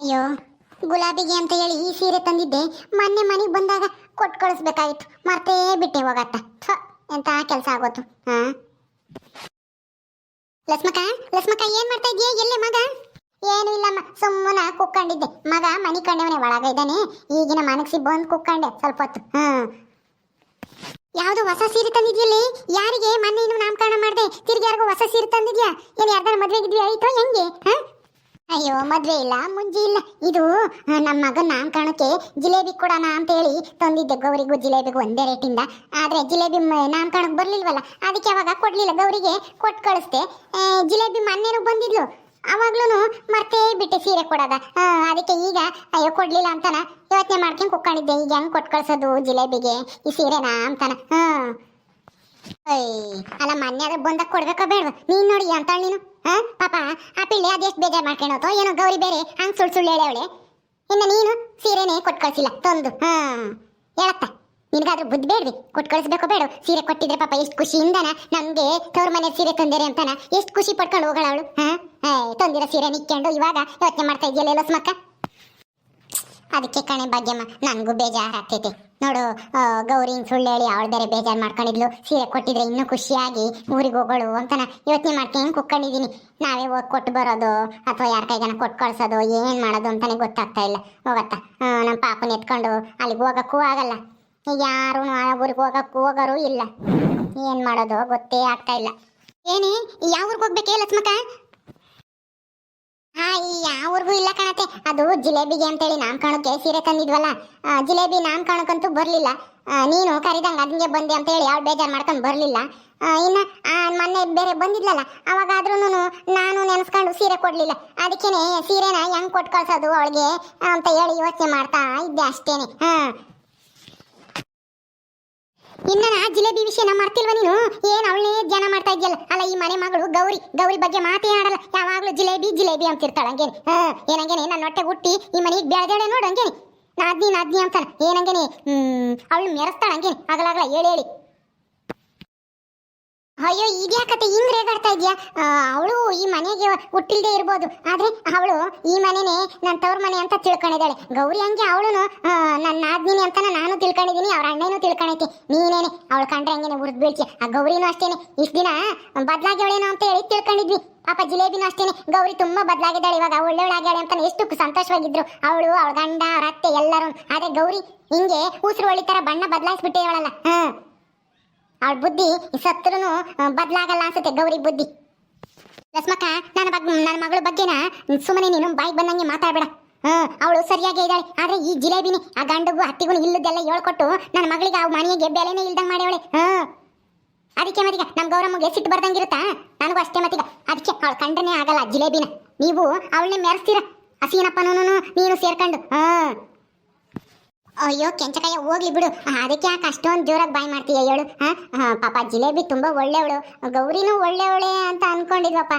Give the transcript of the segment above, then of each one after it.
ಅಯ್ಯೋ, ಗುಲಾಬಿಗೆ ಅಂತ ಹೇಳಿ ಈ ಸೀರೆ ತಂದಿದ್ದೆ, ಮೊನ್ನೆ ಮನೆಗೆ ಬಂದಾಗ ಕೊಟ್ಟು ಕಳಿಸ್ಬೇಕಾಗಿತ್ತು. ಮರ್ತೇ ಬಿಟ್ಟೆ ಹೋಗತ್ತ ಎಂತ ಕೆಲಸ ಆಗೋತು. ಹಾ? ಲಸ್ಮಕ ಲಸ್ಮಕ ಏನ್ ಮಾಡ್ತಾ ಇದೀಯ ಎಲ್ಲೇ ಮಗ? ಏನು ಇಲ್ಲಮ್ಮ, ಸುಮ್ಮನ ಕುಕ್ಕೊಂಡಿದ್ದೆ ಮಗ ಮನಿ ಕಂಡವನೇ ಒಳಗ ಇದ್ದಾನೆ. ಈಗಿನ ಮನಸ್ಸಿ ಬಂದು ಕುಕ್ಕಂಡೆ ಸ್ವಲ್ಪ ಹೊತ್ತು. ಹ್ಮ್ ಯಾವ್ದು ಹೊಸ ಸೀರೆ ತಂದಿದ್ಯಲ್ಲಿ ಯಾರಿಗೆ? ಮೊನ್ನೆ ಇನ್ನು ನಾಮಕರಣ ಮಾಡ್ದೆ. ತಿರ್ಗಿ ಯಾರಿಗೂ ಹೊಸ ಸೀರೆ ತಂದಿದ್ಯಾ? ಏನ್ ಯಾರ್ದಾರ ಮದ್ವೆ ಆಯ್ತು ಆಯ್ತೋ ಹೆಂಗೆ? ಹಾ? ಅಯ್ಯೋ, ಮದ್ವೆ ಇಲ್ಲ, ಮುಂಜಿ ಇಲ್ಲ. ಇದು ನಮ್ಮ ಮಗನ ನಾಮಕರಣಕ್ಕೆ ಜಿಲೇಬಿ ಕೊಡೋಣ ಅಂತ ಹೇಳಿ ತಂದಿದ್ದೆ ಗೌರಿಗೂ. ಜಿಲೇಬಿಗೂ ಒಂದೇ ರೇಟಿಂದ. ಆದ್ರೆ ಜಿಲೇಬಿ ನಾಮಕರಣಕ್ಕೆ ಬರ್ಲಿಲ್ವಲ್ಲ? ಅದಕ್ಕೆ ಅವಾಗ ಕೊಡ್ಲಿಲ್ಲ. ಗೌರಿಗೆ ಕೊಟ್ಟು ಕಳಿಸ್ದೆ. ಜಿಲೇಬಿ ಮೊನ್ನೆನೂ ಬಂದಿದ್ಲು. ಅವಾಗ್ಲೂ ಮರ್ತೇ ಬಿಟ್ಟೆ ಸೀರೆ ಕೊಡೋದ. ಅದಕ್ಕೆ ಈಗ, ಅಯ್ಯೋ, ಕೊಡ್ಲಿಲ್ಲ ಅಂತಾನ. ಯೋಚನೆ ಮಾಡ್ಕೊಂಡು ಕುಕ್ಕೊಂಡಿದ್ದೆ ಈಗ ಹೆಂಗ್ ಕೊಟ್ಟು ಕಳ್ಸೋದು ಜಿಲೇಬಿಗೆ? ಈ ಸೀರೆನಾ ಅಂತಾನ. ಹ್ಮ್. ಅಯ್ಯ ಅಲ್ಲ ಅದ್ರ ಬಂದಾಗ ಕೊಡ್ಬೇಕೋ ಬೇಡ ನೀನು ನೋಡಿ, ಅಂತಾಳ ನೀನು. ಹಾ, ಪಾಪ, ಆ ಪಿಳ್ಳೆ ಅದೆಷ್ಟು ಬೇಜಾರು ಮಾಡ್ಕೊಂಡೋತೋ ಏನೋ ಗೌರಿ ಬೇರೆ, ಹಂಗೆ ಸುಳ್ಳು ಸುಳ್ಳು ಹೇಳಿ ಅವಳೆ. ಇನ್ನು ನೀನು ಸೀರೆನೇ ಕೊಟ್ಟು ಕಳಿಸಿಲ್ಲ, ತಂದು. ಹಾ ಹೇಳತ್ತ ನಿನಗಾದ್ರೂ ಬುದ್ಧಿ ಬೇಡ್ವಿ ಕೊಟ್ಟು ಬೇಡ? ಸೀರೆ ಕೊಟ್ಟಿದ್ರೆ ಪಾಪ ಎಷ್ಟು ಖುಷಿಯಿಂದನ? ನಮಗೆ ತವ್ರ ಮನೆ ಸೀರೆ ತಂದಿರಿ ಅಂತಾನ? ಎಷ್ಟು ಖುಷಿ ಪಡ್ಕೊಂಡು ಹೋಗಳ ಅವಳು? ಹಾ ತೊಂದಿರೋ ತಂದಿರೋ ಸೀರೆ ನಿಕ್ಕೊಂಡು ಇವಾಗ ಯೋಚನೆ ಮಾಡ್ತಾ ಇದೆಯಲ್ಲ ಲಸ್ಮಕ್ಕ ಅದಕ್ಕೆ ಕಣೆ ಭಾಗ್ಯಮ್ಮ, ನನಗೂ ಬೇಜಾರು ಆಗ್ತೈತೆ ನೋಡು ಗೌರಿ ಹಿಂಗೆ ಸುಳ್ಳು ಹೇಳಿ ಅವಳು ಬೇರೆ ಬೇಜಾರು ಮಾಡ್ಕೊಂಡಿದ್ಲು. ಸೀರೆ ಕೊಟ್ಟಿದ್ರೆ ಇನ್ನೂ ಖುಷಿಯಾಗಿ ಊರಿಗೆ ಹೋಗೋಳು ಅಂತನ ಯೋಚನೆ ಮಾಡ್ತೀನಿ ಕುಕ್ಕೊಂಡಿದ್ದೀನಿ ನಾವೇ ಹೋಗಿ ಕೊಟ್ಟು ಬರೋದು ಅಥವಾ ಯಾರ ಕೈಗಾನ ಕೊಟ್ಟು ಕಳ್ಸೋದು, ಏನು ಮಾಡೋದು ಅಂತಲೇ ಗೊತ್ತಾಗ್ತಾ ಇಲ್ಲ. ಹೋಗತ್ತ? ನಮ್ಮ ಪಾಪನ ಎತ್ಕೊಂಡು ಅಲ್ಲಿಗೆ ಹೋಗಕ್ಕೂ ಆಗಲ್ಲ. ಯಾರು ಊರಿಗೆ ಹೋಗಕ್ಕೂ ಹೋಗೋರು ಇಲ್ಲ. ಏನು ಮಾಡೋದು ಗೊತ್ತೇ ಆಗ್ತಾ ಇಲ್ಲ. ಏನೇ ಯಾವ ಊರಿಗೆ ಹೋಗ್ಬೇಕೇ ಲಕ್ಷ್ಮಕ್ಕ? ಹಾ ಈ ಯಾವ್ರಿಗೂ ಇಲ್ಲ ಕಾಣತ್ತೆ. ಅದು ಜಿಲೇಬಿಗೆ ಅಂತೇಳಿ ನಾಮಕರಣಕ್ಕೆ ಸೀರೆ ತಂದಿದ್ವಲ್ಲ ಆ, ಜಿಲೇಬಿ ನಾಮಕರಣಕ್ಕಂತೂ ಬರ್ಲಿಲ್ಲ. ನೀನು ಕರಿದಂಗ ಅದಂಗೆ ಬಂದೆ ಅಂತೇಳಿ ಯಾವ ಬೇಜಾರು ಮಾಡ್ಕೊಂಡು ಬರ್ಲಿಲ್ಲ. ಇನ್ನ ಮೊನ್ನೆ ಬೇರೆ ಬಂದಿದ್ಲಲ್ಲ ಅವಾಗಾದ್ರೂ ನಾನು ನೆನೆಸ್ಕೊಂಡು ಸೀರೆ ಕೊಡ್ಲಿಲ್ಲ. ಅದಕ್ಕೇನೆ ಸೀರೆನ ಹೆಂಗ್ ಕೊಟ್ಟು ಅವಳಿಗೆ ಅಂತ ಹೇಳಿ ಯೋಚನೆ ಮಾಡ್ತಾ ಇದ್ದೆ ಅಷ್ಟೇನೆ. ಹಾ. ಇನ್ನ ನಾ ಜಿಲೇಬಿ ವಿಷಯ ಮರ್ತಿಲ್ವ ನೀನು? ಏನ್ ಅವಳೇ ಜನ ಮಾಡ್ತಾ ಇದ್ಯಲ್ಲ? ಅಲ್ಲ, ಈ ಮನೆ ಮಗಳು ಗೌರಿ ಗೌರಿ ಬಗ್ಗೆ ಮಾತೇ ಆಡಲ್ಲ ಯಾವಾಗ್ಲೂ ಜಿಲೇಬಿ ಜಿಲೇಬಿ ಅಂತಿರ್ತಾಳ, ಹಂಗೇನೆ? ಹಾ ಏನಂಗೇನೆ ನನ್ನ ಹೊಟ್ಟೆ ಹುಟ್ಟಿ ಈ ಮನೆಗೆ ಬೆಳೆದೇಳೆ ನೋಡು, ಹಂಗೇನೆ? ನಾದ್ನಿ ನಾದ್ನಿ ಅಂತಾನ ಏನಂಗೇನೆ ಹ್ಮ್ ಅವಳು ಮೆರೆಸ್ತಾಳ, ಹಂಗೇನೆ? ಆಗಲಾಗಲ ಹೇಳಿ ಹೇಳಿ. ಅಯ್ಯೋ ಇದ್ಯಾಕತೆ ಹಿಂಗ್ ರೇಗಾಡ್ತಾ ಇದ್ಯಾ? ಅವಳು ಈ ಮನೆಗೆ ಹುಟ್ಟಿಲ್ದೆ ಇರ್ಬೋದು. ಆದ್ರೆ ಅವಳು ಈ ಮನೆನೇ ನನ್ನ ತವ್ರ ಮನೆ ಅಂತ ತಿಳ್ಕೊಂಡಿದ್ದಾಳೆ. ಗೌರಿ ಹಂಗೆ ಅವಳು ನನ್ನ ನಾದ್ನಿನಿ ಅಂತ ನಾನು ತಿಳ್ಕೊಂಡಿದ್ದೀನಿ, ಅವ್ರ ಅಣ್ಣನೂ ತಿಳ್ಕೊಂಡೈತಿ ನೀನೇನೆ, ಅವಳು ಕಂಡ್ರೆ ಹಂಗೇನೆ ಉರ್ದ್ ಬೀಳ್ತೀಯ. ಆ ಗೌರಿನೂ ಅಷ್ಟೇನೆ. ಇಷ್ಟ ದಿನ ಬದ್ಲಾಗ್ಯವಳೇನೋ ಅಂತ ಹೇಳಿ ತಿಳ್ಕೊಂಡಿದ್ವಿ. ಪಾಪ ಜಿಲೇಬಿನೂ ಅಷ್ಟೇನೆ. ಗೌರಿ ತುಂಬಾ ಬದಲಾಗಿದ್ದಾಳೆ. ಇವಾಗ ಒಳ್ಳೆಯವಳಾಗ್ಯಾಳೆ ಅಂತ ಎಷ್ಟು ಸಂತೋಷವಾಗಿದ್ರು. ಅವಳು, ಅವಳ ಗಂಡ, ಅವ್ರ ಅತ್ತೆ ಎಲ್ಲರೂ. ಆದ್ರೆ ಗೌರಿ ಹಿಂಗೆ ಉಸಿರು ಒಳ್ಳಿ ತರ ಬಣ್ಣ ಬದಲಾಯಿಸ್ಬಿಟ್ಟೇವಳಲ್ಲ ಹಾ ಅವಳ ಬುದ್ಧಿ ಸತ್ರು ಬದಲಾಗಲ್ಲ ಅನ್ಸುತ್ತೆ ಗೌರಿ ಬುದ್ಧಿ. ಲಸ್ಮಕ್ಕ, ನನ್ನ ಬಗ್ಗೆ ನನ್ನ ಮಗಳ ಬಗ್ಗೆನ ಸುಮ್ಮನೆ ನೀನು ಬಾಯಿಗೆ ಬಂದಂಗೆ ಮಾತಾಡ್ಬೇಡ. ಹ್ಮ್ ಅವಳು ಸರಿಯಾಗಿ ಇದ್ದಾಳೆ. ಆದ್ರೆ ಈ ಜಿಲೇಬಿನಿ, ಆ ಗಂಡಗೂ ಹತ್ತಿಗೂ ಇಲ್ಲದೆಲ್ಲ ಹೇಳ್ಕೊಟ್ಟು ನನ್ನ ಮಗಳಿಗೆ ಆ ಮನೆಗೆ ಬೆಲೆನೇ ಇಲ್ದಂಗೆ ಮಾಡ್ಯವಳೆ. ಹ್ಮ್ ಅದಕ್ಕೆ ಮತ್ತೀಗ ನಮ್ಮ ಗೌರಮ್ಮಗೆ ಸಿಟ್ಟು ಬರ್ದಂಗಿರುತ್ತಾ? ನನಗೂ ಅಷ್ಟೇ ಮತ್ತೀಗ. ಅದಕ್ಕೆ ಅವಳು ಕಂಡನೇ ಆಗಲ್ಲ ಜಿಲೇಬಿನ. ನೀವು ಅವಳನ್ನೇ ಮೆರೆಸ್ತೀರ. ಹಸೀನಪ್ಪನೂ ನೀನು ಸೇರ್ಕೊಂಡು. ಹಾ. ಅಯ್ಯೋ ಕೆಂಚಕಾಯ ಹೋಗ್ಲಿ ಬಿಡು. ಅದಕ್ಕೆ ಯಾಕೆ ಅಷ್ಟೊಂದು ಜೋರಾಗಿ ಬಾಯ್ ಮಾಡ್ತೀಯ ಹೇಳು ಪಾಪ ಜಿಲೇಬಿ ತುಂಬಾ ಒಳ್ಳೆಯವಳು ಗೌರಿನೂ ಒಳ್ಳೆಯವಳೆ ಅಂತ ಅನ್ಕೊಂಡಿದ್ವಪ್ಪ.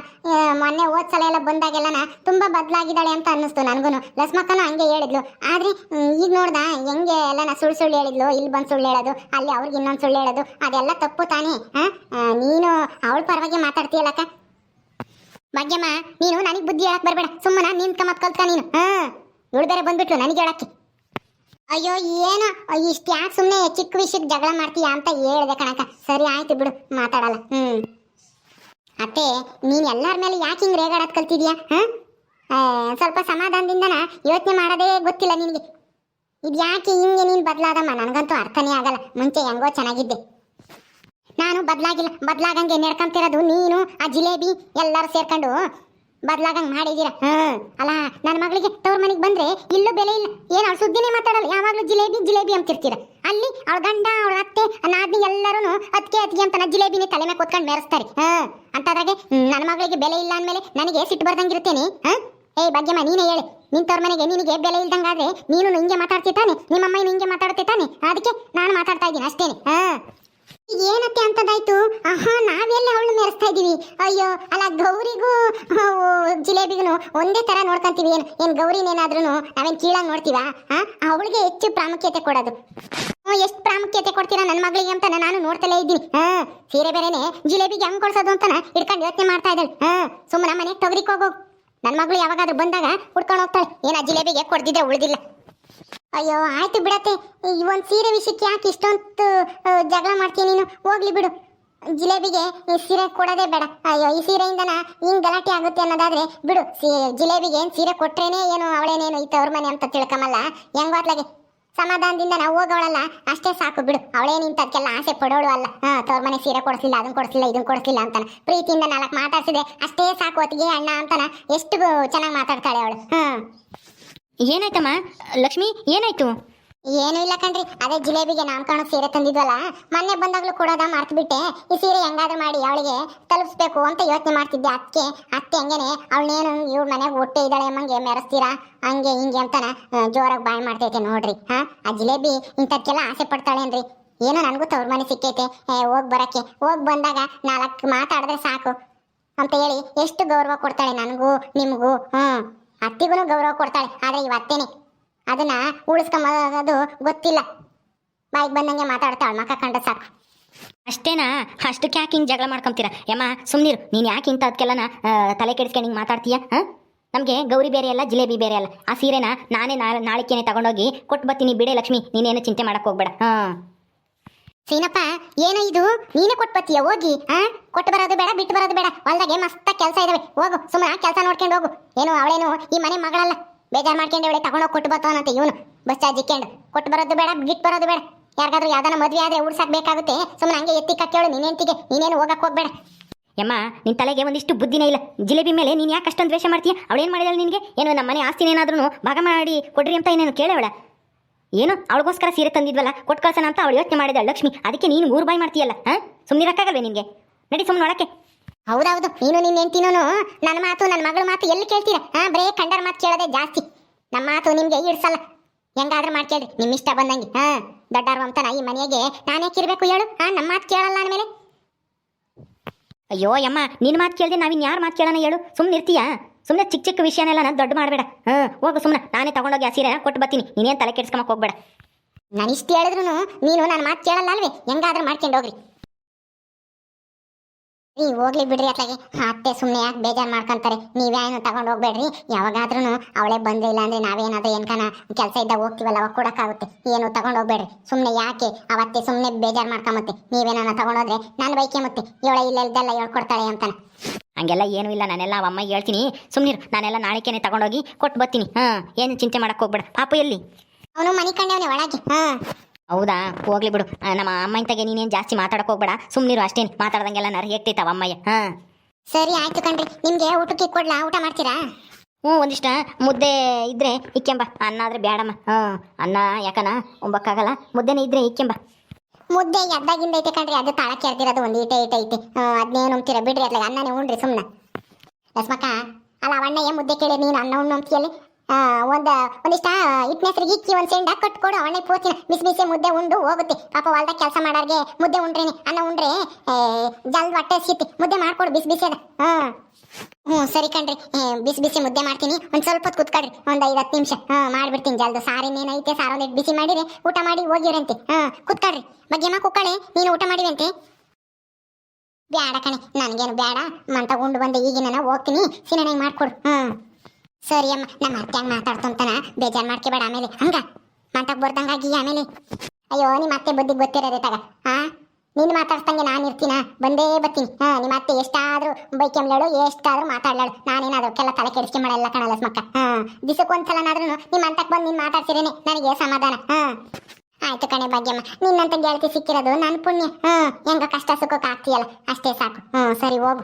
ಮೊನ್ನೆ ಹೋದ ಸಲ ಎಲ್ಲ ಬಂದಾಗೆಲ್ಲನ ತುಂಬಾ ಬದಲಾಗಿದ್ದಾಳೆ ಅಂತ ಅನ್ನಿಸ್ತು ನನಗೂ ಲಸ್ಮಕ್ಕನು ಹಂಗೆ ಹೇಳಿದ್ಲು. ಆದ್ರೆ ಈಗ ನೋಡ್ದ, ಹೆಂಗೆ ಎಲ್ಲನ ಸುಳ್ಳು ಸುಳ್ಳು ಹೇಳಿದ್ಲು, ಇಲ್ಲಿ ಬಂದು ಸುಳ್ಳು ಹೇಳೋದು, ಅಲ್ಲಿ ಅವ್ರಿಗೆ ಇನ್ನೊಂದು ಸುಳ್ಳು ಹೇಳೋದು, ಅದೆಲ್ಲ ತಪ್ಪು ತಾನೇ ನೀನು ಅವಳ ಪರವಾಗಿ ಮಾತಾಡ್ತೀಯಲ್ಲಕ್ಕ ಭಾಗ್ಯಮ್ಮ, ನೀನು ನನಗೆ ಬುದ್ಧಿ ಹೇಳಕ್ ಬರಬೇಡ. ಸುಮ್ಮನ ನಿಂತ್ಕ ಮತ್ ಕಲ್ತ್ಕ ನೀನು ಹಾ ಇವಳು ನನಗೆ ಹೇಳಕ್ಕೆ. ಅಯ್ಯೋ, ಏನೋ? ಇಷ್ಟ ಯಾಕೆ ಸುಮ್ಮನೆ ಚಿಕ್ಕ ವಿಷಯಕ್ಕೆ ಜಗಳ ಮಾಡ್ತೀಯಾ ಅಂತ ಹೇಳಿದೆ ಕಣಕ ಸರಿ, ಆಯ್ತು ಬಿಡು, ಮಾತಾಡಲ್ಲ. ಹ್ಮ್. ಅತ್ತೆ, ನೀನ್ ಎಲ್ಲರ ಮೇಲೆ ಯಾಕೆ ಹಿಂಗ್ ರೇಗಾಡೋದ್ ಕಲ್ತಿದ್ಯಾ, ಹ? ಸ್ವಲ್ಪ ಸಮಾಧಾನದಿಂದನ? ಯೋಚನೆ ಮಾಡೋದೇ ಗೊತ್ತಿಲ್ಲ ನಿನಗೆ. ಇದು ಯಾಕೆ ಹಿಂಗೆ ನೀನು ಬದಲಾದಮ್ಮ? ನನಗಂತೂ ಅರ್ಥನೇ ಆಗಲ್ಲ. ಮುಂಚೆ ಹೆಂಗೋ ಚೆನ್ನಾಗಿದ್ದೆ. ನಾನು ಬದಲಾಗಿಲ್ಲ. ಬದಲಾಗಂಗೆ ನಡ್ಕೊಂತಿರೋದು ನೀನು, ಆ ಜಿಲೇಬಿ ಎಲ್ಲರೂ ಸೇರ್ಕೊಂಡು. ಬದಲಾಗಂಗ್ ಮಾಡಿದೀರ? ಹ್ಮ್ ಅಲ್ಲ ನನ್ನ ಮಗಳಿಗೆ ತವ್ರ ಮನೆಗೆ ಬಂದ್ರೆ ಇಲ್ಲೂ ಬೆಲೆ ಇಲ್ಲ. ಏನು ಅವಳು ಸುದ್ದಿನೇ ಮಾತಾಡಲ್ಲ. ಯಾವಾಗಲೂ ಜಿಲೇಬಿ ಜಿಲೇಬಿ ಅಂತಿರ್ತೀರ. ಅಲ್ಲಿ ಅವಳ ಗಂಡ ಅವಳ ಅತ್ತೆ ನಾದ್ನಿ ಎಲ್ಲರೂ ಅತ್ತಿಗೆ ಅತ್ತಿಗೆ ಅಂತ ನಾ ಜಿಲೇಬಿನೇ ತಲೆ ಮೇಲೆ ಕೂತ್ಕೊಂಡು ಮೆರೆಸ್ತಾರೆ. ಹಾ. ಅಂತದ್ರಾಗೆ ನನ್ನ ಮಗಳಿಗೆ ಬೆಲೆ ಇಲ್ಲ ಅಂದಮೇಲೆ ನನಗೆ ಸಿಟ್ಟು ಬರ್ದಂಗಿರ್ತೇನೆ ಹಾ. ಏಯ್ ಭಾಗ್ಯಮ್ಮ ನೀನೇ ಹೇಳಿ. ನಿನ್ ತವ್ರ ಮನೆಗೆ ನಿನಗೆ ಬೆಲೆ ಇಲ್ದಂಗಾದ್ರೆ ನೀನು ಹಿಂಗೆ ಮಾತಾಡ್ತಿ ತಾನೆ ನಿಮ್ಮಮ್ಮ ಹಿಂಗೆ ಮಾತಾಡ್ತಿತ್ತಾನೆ ಅದಕ್ಕೆ ನಾನು ಮಾತಾಡ್ತಾ ಇದ್ದೀನಿ ಅಷ್ಟೇನೆ. ಹಾ. ಏನತ್ತೆ ಅಂತದಾಯ್ತು? ಆಹಾ ನಾವೆಲ್ಲ ಅವಳು ಮೆರೆಸ್ತಾ ಇದೀವಿ ಅಯ್ಯೋ ಅಲ್ಲ ಗೌರಿಗೂ ಜಿಲೇಬಿಗೂ ಒಂದೇ ತರ ನೋಡ್ಕೊಂತೀವಿ ಏನು? ಏನ್ ಗೌರಿನೇನಾದ್ರೂ ನಾವೇನು ಕೀಳಾಗಿ ನೋಡ್ತೀವಾ? ಆ? ಅವಳಿಗೆ ಹೆಚ್ಚು ಪ್ರಾಮುಖ್ಯತೆ ಕೊಡೋದು. ಎಷ್ಟು ಪ್ರಾಮುಖ್ಯತೆ ಕೊಡ್ತೀರಾ ನನ್ನ ಮಗಳಿಗೆ ಅಂತ ನಾನು ನೋಡ್ತಲೇ ಇದ್ದೀನಿ. ಹಾ, ಸೀರೆ ಬೇರೆನೆ ಜಿಲೇಬಿಗೆ ಹೆಂಗ್ ಕೊಡ್ಸೋದು ಅಂತ ಹಿಡ್ಕೊಂಡು ಯೋಚನೆ ಮಾಡ್ತಾ ಇದ್ದಾಳೆ. ಹಾ ಸುಮ್ಮನೆ ಮನೆಗೆ ತೊಗರಿಕ್ ಹೋಗು. ನನ್ನ ಮಗಳು ಯಾವಾಗಾದ್ರೂ ಬಂದಾಗ ಹುಡ್ಕೊಂಡು ಹೋಗ್ತಾಳೆ. ಏನ ಜಿಲೇಬಿಗೆ ಕೊಡ್ದಿದ್ರೆ ಉಳಿದಿಲ್ಲ. ಅಯ್ಯೋ, ಆಯ್ತು ಬಿಡತ್ತೆ. ಈ ಒಂದು ಸೀರೆ ವಿಷಯಕ್ಕೆ ಯಾಕೆ ಇಷ್ಟೊಂದು ಜಗಳ ಮಾಡ್ತೀನಿ ನೀನು? ಹೋಗ್ಲಿ ಬಿಡು. ಜಿಲೇಬಿಗೆ ಈ ಸೀರೆ ಕೊಡೋದೇ ಬೇಡ. ಅಯ್ಯೋ, ಈ ಸೀರೆಯಿಂದನ ಹಿಂಗೆ ಗಲಾಟೆ ಆಗುತ್ತೆ ಅನ್ನೋದಾದ್ರೆ ಬಿಡು, ಸಿ- ಜಿಲೇಬಿಗೆ ಏನ್ ಸೀರೆ ಕೊಟ್ರೇನೆ ಏನು ಅವಳೇನೇನು ಈ ತವ್ರ ಮನೆ ಅಂತ ತಿಳ್ಕಮಲ್ಲ. ಹೆಂಗೋತ್ಲಾಗೆ ಸಮಾಧಾನದಿಂದ ನಾವು ಹೋಗೋಳಲ್ಲ ಅಷ್ಟೇ ಸಾಕು ಬಿಡು. ಅವಳೇನು ಇಂಥದ್ಕೆಲ್ಲ ಆಸೆ ಪಡೋಳು ಅಲ್ಲ. ಹಾಂ, ತವ್ರ ಮನೆ ಸೀರೆ ಕೊಡಿಸಿಲ್ಲ ಅದನ್ನ ಕೊಡಿಸಿಲ್ಲ ಇದನ್ನ ಕೊಡಿಸಿಲ್ಲ ಅಂತಾನೆ. ಪ್ರೀತಿಯಿಂದ ನಾಲ್ಕು ಮಾತಾಡ್ಸಿದೆ ಅಷ್ಟೇ ಸಾಕು ಹೊತ್ತಿಗೆ ಅಣ್ಣ ಅಂತಾನ. ಎಷ್ಟು ಚೆನ್ನಾಗಿ ಮಾತಾಡ್ತಾಳೆ ಅವಳು. ಹಾಂ. ಏನಾಯ್ತಮ್ಮ? ಲಕ್ಷ್ಮಿ, ಏನಾಯ್ತು? ಏನು ಇಲ್ಲ ಕಣ್ರಿ. ಅದೇ ಜಿಲೇಬಿಗೆ ನಾಮಕರಣ ಸೀರೆ ತಂದಿದ್ವಲ್ಲ, ಮೊನ್ನೆ ಬಂದಾಗ್ಲೂ ಕೊಡೋದ ಮರ್ತು ಬಿಟ್ಟೆ ಈ ಸೀರೆ ಹೆಂಗಾದ್ರೂ ಮಾಡಿ ಅವಳಿಗೆ ತಲುಪಿಸ್ಬೇಕು ಅಂತ ಯೋಚನೆ ಮಾಡ್ತಿದ್ದೆ ಅದಕ್ಕೆ ಅತ್ತೆ ಹಂಗೇನೆ, ಅವಳೇನು ಇವ್ರ ಮನೆಗೆ ಹೊಟ್ಟೆ ಇದ್ದಾಳೆ ಅಮ್ಮಂಗೆ, ಮೆರೆಸ್ತೀರಾ? ಹಂಗೆ ಹಿಂಗೆ ಅಂತಾನ ಜೋರಾಗಿ ಬಾಯ್ ಮಾಡ್ತೈತೆ ನೋಡ್ರಿ. ಹಾ, ಆ ಜಿಲೇಬಿ ಇಂಥದ್ಕೆಲ್ಲ ಆಸೆ ಪಡ್ತಾಳೆ ಅನ್ರಿ ಏನೋ ನನಗೂ ತವ್ರ ಮನೆ ಸಿಕ್ಕೈತೆ. ಹೋಗಿ ಬರಕ್ಕೆ. ಹೋಗಿ ಬಂದಾಗ ನಾಲ್ಕು ಮಾತಾಡಿದ್ರೆ ಸಾಕು ಅಂತ ಹೇಳಿ ಎಷ್ಟು ಗೌರವ ಕೊಡ್ತಾಳೆ ನನಗೂ, ನಿಮಗೂ? ಹ್ಮ್ ಅತ್ತಿಗೂ ಗೌರವ ಕೊಡ್ತಾಳೆ. ಆದ್ರೆ ಇವತ್ತೇನೆ ಅದನ್ನ ಉಳಿಸ್ಕೊಂಬೋದು ಗೊತ್ತಿಲ್ಲ. ಬಾಯಿಗೆ ಬಂದಂಗೆ ಮಾತಾಡ್ತಾಳೆ. ಮಕ್ಕ ಕಂಡ ಸಾಕು. ಅಷ್ಟೇನಾ? ಅಷ್ಟಕ್ಕೆ ಯಾಕೆ ಹಿಂಗೆ ಜಗಳ ಮಾಡ್ಕೊಂತೀರ? ಯಮ್ಮ ಸುಮ್ನಿರು. ನೀನು ಯಾಕೆ ಇಂಥ ಅದಕ್ಕೆಲ್ಲನ ತಲೆ ಕೆಡಿಸ್ಕೊಂಡು ಹಿಂಗೆ ಮಾತಾಡ್ತೀಯ ಹಾಂ? ನಮಗೆ ಗೌರಿ ಬೇರೆ ಅಲ್ಲ ಜಿಲೇಬಿ ಬೇರೆ ಅಲ್ಲ. ಆ ಸೀರೆನ ನಾನೇ ನಾ ನಾಳಿಕೆನೆ ತಗೊಂಡೋಗಿ ಕೊಟ್ಟು ಬರ್ತೀನಿ ಬಿಡೆ ಲಕ್ಷ್ಮಿ. ನೀನೇನು ಚಿಂತೆ ಮಾಡಕ್ಕೆ ಹೋಗ್ಬೇಡ ಹಾಂ. ಸೀನಪ್ಪ ಏನೋ ಇದು? ನೀನೇ ಕೊಟ್ಟು ಬರ್ತೀಯ? ಹೋಗಿ ಆ ಕೊಟ್ಟು ಬರೋದು ಬೇಡ ಬಿಟ್ಟು ಬರೋದು ಬೇಡ. ಹೊಲ್ದಾಗೆ ಮಸ್ತ ಕೆಲಸ ಇದಾವೆ. ಹೋಗು ಸುಮ್ಮನೆ ಕೆಲಸ ನೋಡ್ಕೊಂಡು ಹೋಗು. ಏನು ಅವಳೇನು ಈ ಮನೆ ಮಗಳಲ್ಲ. ಬೇಜಾರು ಮಾಡ್ಕೊಂಡು ಇವಳೆ ತಗೊಂಡೋಗಿ ಕೊಟ್ಟು ಬರ್ತಾವನಂತೆ ಇವನು. ಬಸ್ ಚಾರ್ಜ್ ಇಕ್ಕೊಂಡು. ಕೊಟ್ಟು ಬರೋದು ಬೇಡ, ಗಿಟ್ ಬರೋದು ಬೇಡ. ಯಾರಿಗಾದ್ರೂ ಯಾವ್ದಾನ ಮದುವೆ ಆದರೆ ಉಡ್ಸಕ್ ಬೇಕಾಗುತ್ತೆ. ಸುಮ್ಮನೆ ಹಂಗೆ ಎತ್ತಿ ಕಕ್ಕೇಳು ನೀನೆಂತಿಗೆ ನೀನೇನು ಹೋಗಕ್ಕೆ ಹೋಗ್ಬೇಡ. ಯಮ್ಮ ನಿನ್ನ ತಲೆಗೆ ಒಂದಿಷ್ಟು ಬುದ್ಧಿನೇ ಇಲ್ಲ. ಜಿಲೇಬಿ ಮೇಲೆ ನೀನು ಯಾಕೆ ಅಷ್ಟೊಂದು ದ್ವೇಷ ಮಾಡ್ತೀಯ? ಅವಳೇನು ಮಾಡಿದಾಳೆ ನಿನಗೆ? ಏನು ನಮ್ಮ ಮನೆ ಆಸ್ತಿನ ಏನಾದ್ರೂ ಭಾಗ ಮಾಡಿ ಕೊಡ್ರಿ ಅಂತ ಏನೇನು ಕೇಳವಳ ಏನು, ಅವಳಿಗೋಸ್ಕರ ಸೀರೆ ತಂದಿದ್ವಲ್ಲ? ಕೊಟ್ಟು ಕಳ್ಸೋಣ ಅಂತ ಅವಳು ಯೋಚನೆ ಮಾಡಿದಳು ಲಕ್ಷ್ಮಿ. ಅದಕ್ಕೆ ನೀನು ಮೂರು ಬಾಯಿ ಮಾಡ್ತೀಯಲ್ಲ, ಹಾಂ? ಸುಮ್ಮನಿರಕ್ಕಾಗಲ್ವೇ ನಿನಗೆ? ನಡಿ ಸುಮ್ಮನೆ ಒಳಕ್ಕೆ. ಹೌದೌದು. ನೀನು ನಿನ್ನ ಹೆಂಡತಿನೂ ನನ್ನ ಮಾತು ನನ್ನ ಮಗಳ ಮಾತು ಎಲ್ಲಿ ಕೇಳ್ತೀರಾ? ಹಾ, ಬರೇ ಕಂಡರ ಮಾತು ಕೇಳೋದೇ ಜಾಸ್ತಿ. ನಮ್ಮ ಮಾತು ನಿಮ್ಗೆ ಇಡ್ಸಲ್ಲ ಹೆಂಗಾದ್ರೂ ಮಾಡ್ಕೇಳ್ರಿ ನಿಮ್ಮ ಇಷ್ಟ ಬಂದಂಗೆ. ಹಾ ದೊಡ್ಡಾರು ಮಮತನ ಈ ಮನೆಗೆ ನಾನೇ ಇರ್ಬೇಕು ಹೇಳು? ಹಾ ನಮ್ಮ ಮಾತು ಕೇಳಲ್ಲ ಅಂದಮೇಲೆ ಅಯ್ಯೋ ಯಮ್ಮ ನಿನ್ನ ಮಾತು ಕೇಳಿದೆ ನಾವಿನ್ ಯಾರು ಮಾತು ಕೇಳೋಣ ಹೇಳು? ಸುಮ್ಮನೆ ಇರ್ತೀಯಾ? ಸುಮ್ಮನೆ ಚಿಕ್ಕ ಚಿಕ್ಕ ವಿಷಯನೆಲ್ಲ ನಾನು ದೊಡ್ಡ ಮಾಡಬೇಡ. ಹಾ, ಹೋಗು ಸುಮ್ಮನೆ ನಾನೇ ತಗೊಂಡೋಗಿ ಆ ಸೀರೆ ಕೊಟ್ಟು ಬರ್ತೀನಿ. ನೀನೇನು ತಲೆ ಕೆಡ್ಸ್ಕೊಳಕ್ಕೆ ಹೋಗ್ಬೇಡ. ನಾನು ಇಷ್ಟು ಹೇಳಿದ್ರು ನೀನು ನನ್ನ ಮಾತು ಕೇಳಲ್ಲ ಅಲ್ವೇ? ಹೆಂಗಾದ್ರೂ ಮಾಡ್ಕೊಂಡು ಹೋಗ್ರಿ. ನೀ ಹೋಗ್ಲಿ ಬಿಡ್ರಿ ಅತ್ಲಾಗೆ. ಅತ್ತೆ ಸುಮ್ಮನೆ ಯಾಕೆ ಬೇಜಾರು ಮಾಡ್ಕೊಂತಾರೆ? ನೀವೇನು ತಗೊಂಡು ಹೋಗ್ಬೇಡ್ರಿ. ಯಾವಾಗಾದ್ರೂ ಅವಳೇ ಬಂದೇ ಇಲ್ಲ ಅಂದ್ರೆ ನಾವೇನಾದ್ರೂ ಏನ್ಕನ ಕೆಲಸ ಇದ್ದಾಗ ಹೋಗ್ತೀವಲ್ಲ ಅವಾಗ ಕೊಡಕ್ಕಾಗುತ್ತೆ. ಏನು ತಗೊಂಡು ಹೋಗ್ಬೇಡ್ರಿ. ಸುಮ್ಮನೆ ಯಾಕೆ? ಅವತ್ತೆ ಸುಮ್ಮನೆ ಬೇಜಾರು ಮಾಡ್ಕೊಂಬತ್ತೆ. ನೀವೇನ ತಗೊಂಡೋದ್ರೆ ನಾನು ಬೈಕೆ ಮತ್ತೆ. ಇವಳ ಇಲ್ಲೆಲ್ದೆಲ್ಲ ಹೇಳ್ಕೊಡ್ತಾಳೆ ಅಂತಾನೆ. ಹಂಗೆಲ್ಲ ಏನೂ ಇಲ್ಲ. ನಾನೆಲ್ಲ ಅಮ್ಮ ಹೇಳ್ತೀನಿ. ಸುಮ್ಮನಿರು ನಾನೆಲ್ಲ ನಾಳೆಕೇನೆ ತಗೊಂಡೋಗಿ ಕೊಟ್ಟು ಬರ್ತೀನಿ ಹಾಂ ಏನು ಚಿಂತೆ ಮಾಡೋಕ್ಕೆ ಹೋಗ್ಬೇಡ. ಪಾಪು ಎಲ್ಲಿ? ಅವನು ಮನಿ ಕಂಡವನೇ ಒಳಗೆ. ಹಾ. ಹೌದಾ? ಹೋಗ್ಲಿ ಬಿಡು. ನಮ್ಮ ಅಮ್ಮನ ತಗೆ ನೀನೇನು ಜಾಸ್ತಿ ಮಾತಾಡಕ್ಕೆ ಹೋಗ್ಬೇಡ. ಸುಮ್ಮನಿರು ಅಷ್ಟೇನು. ಮಾತಾಡ್ದಂಗೆಲ್ಲ ನರ ಹೇಗ್ತೈತವ ಅಮ್ಮಯ್ಯ. ಹಾಂ. ಸರಿ ಆಯ್ತು ಕಣ್ರಿ. ನಿಮ್ಗೆ ಊಟಕ್ಕೆ ಕೊಡ್ಲಾ? ಊಟ ಮಾಡ್ತೀರಾ? ಹ್ಞೂ ಒಂದಿಷ್ಟ. ಮುದ್ದೆ ಇದ್ರೆ ಇಕ್ಕೆಂಬ. ಅನ್ನ ಆದ್ರೆ ಬೇಡಮ್ಮ ಹಾಂ ಅನ್ನ ಯಾಕನ? ಒಂಬಕ್ಕಾಗಲ್ಲ. ಮುದ್ದೆನೇ ಇದ್ರೆ ಇಕ್ಕೆಂಬ. ಮುದ್ದೆ ಎದ್ದಾಗಿಂದ ಐತೆ ಕಣ್ರಿ. ಅದು ತಾಳಕ್ಕೆ ಎರ್ದಿರೋದು ಒಂದು ಈಟೆ ಈಟೆ ಐತೆ. ಅದನ್ನೇನು ಉಂಬ್ತೀರ ಬಿಡ್ರಿ ಅದ್ಲಾಗ. ಅನ್ನನೇ ಉಣ್ರಿ ಸುಮ್ಮನೆ ಲಸ್ಮಕ್ಕ ಅಲ್ಲ ಅವಣ್ಣಯ್ಯ ಮುದ್ದೆ ಕೇಳಿ ನೀನು ಅನ್ನ ಉಣ್ಣು ಅಂತೀಯಲ್ಲಿ? ಒಂದು ಒಂದಿಷ್ಟ ಇಟ್ನೆಸ್ರಿಗೆ ಇಕ್ಕಿ ಒಂದು ಸೆಂಡ ಕಟ್ಕೊಡು ಅಣ್ಣ ಪೂರ್ತಿ ಬಿಸಿ ಬಿಸಿ ಮುದ್ದೆ ಉಂಡು, ಹೋಗುತ್ತೆ. ಪಾಪ ಹೊಲ್ದಾಗ ಕೆಲಸ ಮಾಡೋರ್ಗೆ ಮುದ್ದೆ ಉಂಡ್ರೇನಿ. ಅನ್ನ ಉಂಡ್ರಿ ಜಲ್ದ ಹೊಟ್ಟೆ ಸಿತ್ತಿ ಮುದ್ದೆ ಮಾಡ್ಕೊಡು, ಬಿಸಿ ಬಿಸಿ ಅದ. ಹ್ಞೂ ಹ್ಞೂ ಸರಿ ಕಣ್ರಿ. ಬಿಸಿ ಬಿಸಿ ಮುದ್ದೆ ಮಾಡ್ತೀನಿ. ಒಂದು ಸ್ವಲ್ಪ ಹೊತ್ತು ಕುತ್ಕೊಳ್ರಿ. ಒಂದು ಐದು ಹತ್ತು ನಿಮಿಷ. ಹಾಂ, ಮಾಡ್ಬಿಡ್ತೀನಿ ಜಲ್ದು. ಸಾರಿನೇನೈತೆ ಸಾರು ಒಂದಿಟ್ಟು ಬಿಸಿ ಮಾಡಿರಿ, ಊಟ ಮಾಡಿ ಹೋಗಿರಂತೆ ಹಾಂ, ಕುತ್ಕೊಳ್ರಿ. ಬಗ್ಗೆಮ್ಮ ಕುಕ್ಕಳೆ ನೀನು ಊಟ ಮಾಡಿವಂತೆ? ಬ್ಯಾಡ ಕಣೆ, ನನಗೇನು ಬ್ಯಾಡ. ಮಂತ ಉಂಡು ಬಂದೆ ಈಗಿನ ಹೋಗ್ತೀನಿ. ಸಿನಿಮಾ ಮಾಡ್ಕೊಡು. ಹ್ಞೂ ಸರಿ ಅಮ್ಮ ನಮ್ಮ ಅತ್ತೆ ಮಾತಾಡ್ತಂತನ? ಬೇಜಾರ್ ಮಾಡ್ಕೋಬೇಡ ಆಮೇಲೆ. ಹಂಗ? ಮಂತಕ್ಕೆ ಬರ್ದಂಗಾಗಿ ಆಮೇಲೆ. ಅಯ್ಯೋ ನಿಮ್ಮ ಅತ್ತೆ ಬುದ್ಧಿ ಗೊತ್ತಿರೋದೇ ತಗ. ಹಾ ನೀನು ಮಾತಾಡ್ತಂಗೆ ನಾನು ಇರ್ತೀನ? ಬಂದೇ ಬರ್ತೀನಿ. ಹಾ ನಿಮ್ಮ ಅತ್ತೆ ಎಷ್ಟಾದ್ರೂ ಬೈಕೆಂಬ್ಲಾಳು ಎಷ್ಟಾದ್ರೂ ಮಾತಾಡ್ಲಾಳು. ನಾನೇನಾದ್ರೂ ಕೆಲ ತಲೆ ಕೆಡಿಸ್ಕೆ ಮಾಡಲ್ಲ ಕಣಲ್ಲ ಮಕ್ಕ ಹಾ ದಿಸಕ್ಕೊಂದ್ಸಲನಾದ್ರೂ ನಿಮ್ಮ ಅಂತಕ್ಕೆ ಬಂದು ನೀನು ಮಾತಾಡ್ತಿರೇನೆ ನನಗೆ ಸಮಾಧಾನ. ಹಾ. ಆಯ್ತು ಕಣೆ ಭಾಗ್ಯಮ್ಮ, ನಿನ್ನಂತ ಗೆಳತಿ ಸಿಕ್ಕಿರೋದು ನನ್ನ ಪುಣ್ಯ. ಹ್ಞೂ ಹೆಂಗ ಕಷ್ಟ ಸುಖಕ್ಕೆ ಆಗ್ತೀಯಲ್ಲ? ಅಷ್ಟೇ ಸಾಕು. ಹ್ಞೂ ಸರಿ ಹೋಗು.